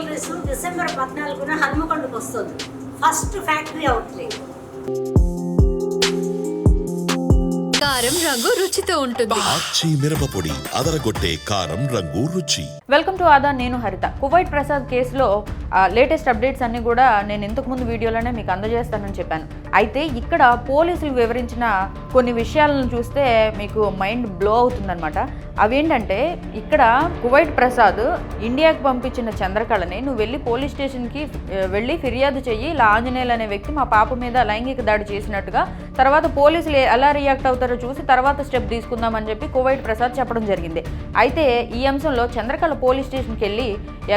Jewelleries December పద్నాలుగున హన్మకొండకు వస్తుంది. First factory outlet కారం రంగు రుచితో ఉంటుంది. ఆచి మిరపపొడి అదరగొట్టే కారం రంగు రుచి. వెల్కమ్ టు ఆదా నేను హరిత. కువైట్ ప్రసాద్ కేసులో లేటెస్ట్ అప్డేట్స్ అన్ని కూడా నేను ఇంతకు ముందు వీడియోలోనే మీకు అందజేస్తానని చెప్పాను. అయితే ఇక్కడ పోలీసులు వివరించిన కొన్ని విషయాలను చూస్తే మీకు మైండ్ బ్లో అవుతుందన్నమాట. అవేంటంటే ఇక్కడ కువైట్ ప్రసాద్ ఇండియాకి పంపించిన చంద్రకళని నువ్వు వెళ్ళి పోలీస్ స్టేషన్కి వెళ్ళి ఫిర్యాదు చెయ్యి. ఇలా ఆంజనేయులు అనే వ్యక్తి మా పాప మీద లైంగిక దాడి చేసినట్టుగా తర్వాత పోలీసులు ఎలా రియాక్ట్ అవుతారో చూసి తర్వాత స్టెప్ తీసుకుందామని చెప్పి కోవైట్ ప్రసాద్ చెప్పడం జరిగింది. అయితే ఈ అంశంలో చంద్రకళ పోలీస్ స్టేషన్కి వెళ్ళి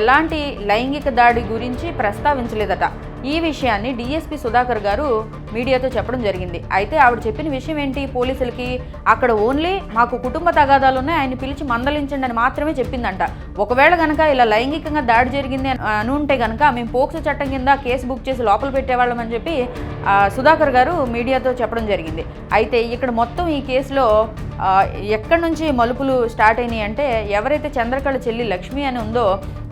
ఎలాంటి లైంగిక దాడి గురించి ప్రస్తావించలేదట. ఈ విషయాన్ని డిఎస్పి సుధాకర్ గారు మీడియాతో చెప్పడం జరిగింది. అయితే ఆవిడ చెప్పిన విషయం ఏంటి? పోలీసులకి అక్కడ ఓన్లీ మాకు కుటుంబ తగాదాలు ఉన్నాయి ఆయన పిలిచి మందలించండి అని మాత్రమే చెప్పిందంట. ఒకవేళ గనక ఇలా లైంగికంగా దాడి జరిగింది అని ఉంటే కనుక మేము పోక్సో చట్టం కింద కేసు బుక్ చేసి లోపల పెట్టేవాళ్ళం అని చెప్పి సుధాకర్ గారు మీడియాతో చెప్పడం జరిగింది. అయితే ఇక్కడ మొత్తం ఈ కేసులో ఎక్కడి నుంచి మలుపులు స్టార్ట్ అయినాయి అంటే ఎవరైతే చంద్రకళ చెల్లి లక్ష్మి అని ఉందో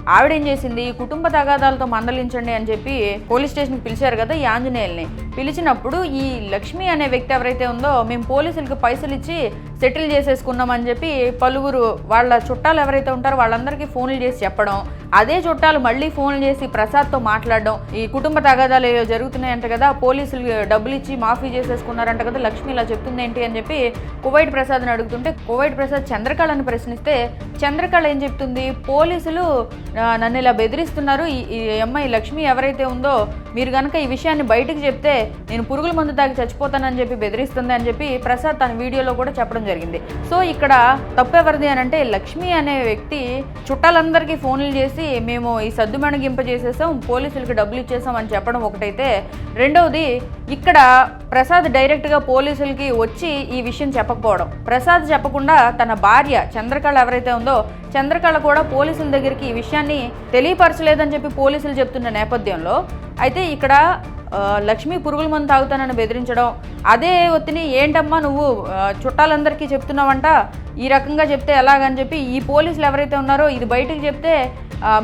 ఆవిడేం చేసింది? కుటుంబ తగాదాలతో మందలించండి అని చెప్పి పోలీస్ స్టేషన్కి పిలిచారు కదా ఈ ఆంజనేయుల్ని. పిలిచినప్పుడు ఈ లక్ష్మి అనే వ్యక్తి ఎవరైతే ఉందో మేము పోలీసులకు పైసలు ఇచ్చి సెటిల్ చేసేసుకున్నామని చెప్పి పలువురు వాళ్ళ చుట్టాలు ఎవరైతే ఉంటారో వాళ్ళందరికీ ఫోన్లు చేసి చెప్పడం అదే చుట్టాలు మళ్ళీ ఫోన్లు చేసి ప్రసాద్తో మాట్లాడడం ఈ కుటుంబ తగాదాలు ఏవో జరుగుతున్నాయంట కదా పోలీసులు డబ్బులు ఇచ్చి మాఫీ చేసేసుకున్నారంట కదా లక్ష్మి ఇలా చెప్తుంది ఏంటి అని చెప్పి కువైట్ ప్రసాద్ని అడుగుతుంటే కువైట్ ప్రసాద్ చంద్రకళని ప్రశ్నిస్తే చంద్రకళ ఏం చెప్తుంది? పోలీసులు నన్ను ఇలా బెదిరిస్తున్నారు ఈ ఈ అమ్మాయి లక్ష్మి ఎవరైతే ఉందో మీరు కనుక ఈ విషయాన్ని బయటకు చెప్తే నేను పురుగుల మందు తాగి చచ్చిపోతానని చెప్పి బెదిరిస్తుంది అని చెప్పి ప్రసాద్ తన వీడియోలో కూడా చెప్పడం జరిగింది. సో ఇక్కడ తప్పు ఎవరిది అని అంటే లక్ష్మి అనే వ్యక్తి చుట్టాలందరికీ ఫోన్లు చేసి మేము ఈ సద్దు మెణగింపజేసేసాం పోలీసులకి డబ్బులు ఇచ్చేసాం అని చెప్పడం ఒకటైతే. రెండవది ఇక్కడ ప్రసాద్ డైరెక్ట్గా పోలీసులకి వచ్చి ఈ విషయం చెప్పకపోవడం. ప్రసాద్ చెప్పకుండా తన భార్య చంద్రకళ ఎవరైతే ఉందో చంద్రకళ కూడా పోలీసుల దగ్గరికి ఈ విషయాన్ని తెలియపరచలేదని చెప్పి పోలీసులు చెప్తున్న నేపథ్యంలో అయితే ఇక్కడ లక్ష్మి పురుగుల మందు తాగుతానని బెదిరించడం అదే ఒత్తిని ఏంటమ్మా నువ్వు చుట్టాలందరికీ చెప్తున్నావంట ఈ రకంగా చెప్తే ఎలాగని చెప్పి ఈ పోలీసులు ఎవరైతే ఉన్నారో ఇది బయటకు చెప్తే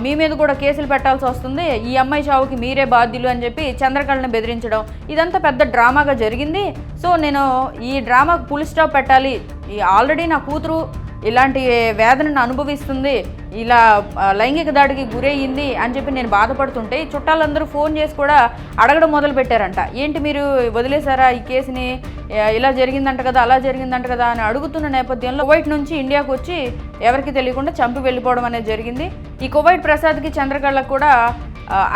మీ మీద కూడా కేసులు పెట్టాల్సి వస్తుంది ఈ అమ్మాయి చావుకి మీరే బాధ్యులు అని చెప్పి చంద్రకళని బెదిరించడం ఇదంతా పెద్ద డ్రామాగా జరిగింది. సో నేను ఈ డ్రామాకు పుల్ స్టాప్ పెట్టాలి. ఈ ఆల్రెడీ నా కూతురు ఇలాంటి వేదనను అనుభవిస్తుంది. ఇలా లైంగిక దాడికి గురయ్యింది అని చెప్పి నేను బాధపడుతుంటే ఈ చుట్టాలందరూ ఫోన్ చేసి కూడా అడగడం మొదలు పెట్టారంట. ఏంటి మీరు వదిలేశారా ఈ కేసుని? ఇలా జరిగిందంట కదా అలా జరిగిందంట కదా అని అడుగుతున్న నేపథ్యంలో కువైట్ నుంచి ఇండియాకు వచ్చి ఎవరికి తెలియకుండా చంపి వెళ్ళిపోవడం అనేది జరిగింది. ఈ కువైట్ ప్రసాద్కి చంద్రకళకు కూడా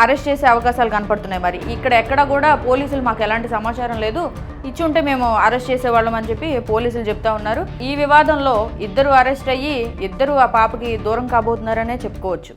అరెస్ట్ చేసే అవకాశాలు కనపడుతున్నాయి మరి. ఇక్కడ ఎక్కడ కూడా పోలీసులు మాకు ఎలాంటి సమాచారం లేదు. ఇచ్చి ఉంటే మేము అరెస్ట్ చేసేవాళ్ళం అని చెప్పి పోలీసులు చెప్తా ఉన్నారు. ఈ వివాదంలో ఇద్దరు అరెస్ట్ అయ్యి ఇద్దరు ఆ పాపకి దూరం కాబోతున్నారనే చెప్పుకోవచ్చు.